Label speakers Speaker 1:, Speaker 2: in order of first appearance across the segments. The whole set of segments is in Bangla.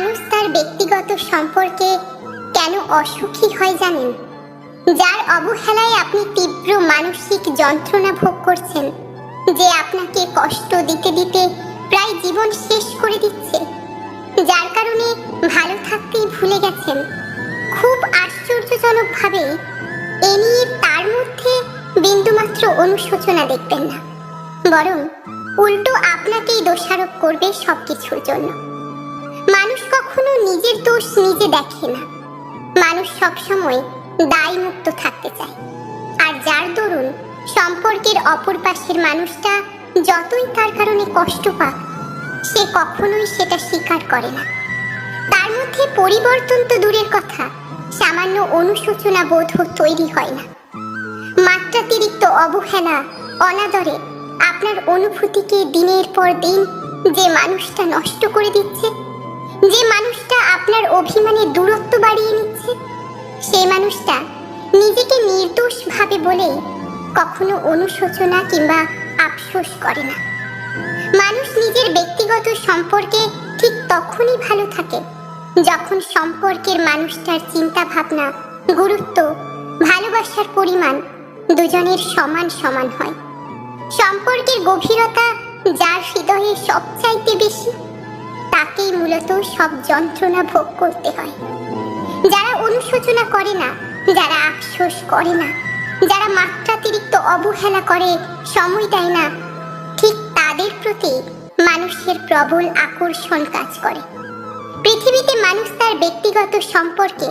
Speaker 1: মানুষ তার ব্যক্তিগত সম্পর্কে কেন অসুখী হয় জানেন? যার অবহেলায় আপনি তীব্র মানসিক যন্ত্রণা ভোগ করছেন, যে আপনাকে কষ্ট দিতে দিতে প্রায় জীবন শেষ করে দিচ্ছে, যার কারণে ভালো থাকতেই ভুলে গেছেন। খুব আশ্চর্যজনকভাবে এ নিয়ে তার মধ্যে বিন্দুমাত্র অনুশোচনা দেখবেন না, বরং উল্টো আপনাকেই দোষারোপ করবে সবকিছুর জন্য। মানুষ কখনো নিজের দোষ নিজে দেখে না। মানুষ সবসময় দায় মুক্ত থাকতে চায়। আর যার দরুন সম্পর্কের অপর পাশের মানুষটা যতই তার কারণে কষ্ট পাক, সে কখনোই সেটা স্বীকার করে না। তার মধ্যে পরিবর্তন তো দূরের কথা, সামান্য অনুশোচনা বোধ তৈরি হয় না। মাত্রাতিরিক্ত অবহেলা, অনাদরে আপনার অনুভূতিকে দিনের পর দিন যে মানুষটা নষ্ট করে দিচ্ছে যে মানুষটা আপনার অভিমানে দূরত্ব বাড়িয়ে নিচ্ছে, সেই মানুষটা নিজেকে নির্দোষ ভাবে বলেই কখনো অনুশোচনা কিংবা আফসোস করে না। মানুষ নিজের ব্যক্তিগত সম্পর্কে ঠিক তখনই ভালো থাকে যখন সম্পর্কের মানুষটার চিন্তা ভাবনা গুরুত্ব, ভালোবাসার পরিমাণ দুজনের সমান সমান হয়। সম্পর্কের গভীরতা যার হৃদয়ে সবচাইতে বেশি মূলত সব যন্ত্রণা ভোগ করতে হয়। যারা অনুশোচনা করে না, যারা আফসোস করে না, যারা মাত্রাতিরিক্ত অবহেলা করে, সময় দেয় না, ঠিক তাদের প্রতি মানুষের প্রবল আকর্ষণ কাজ করে। পৃথিবীতে মানুষ তার ব্যক্তিগত সম্পর্কে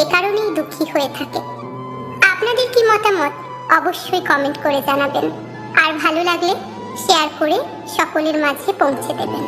Speaker 1: এ কারণেই দুঃখী হয়ে থাকে। আপনাদের কি মতামত? অবশ্যই কমেন্ট করে জানাবেন। আর ভালো লাগলে শেয়ার করে সকলের মাঝে পৌঁছে দেবেন।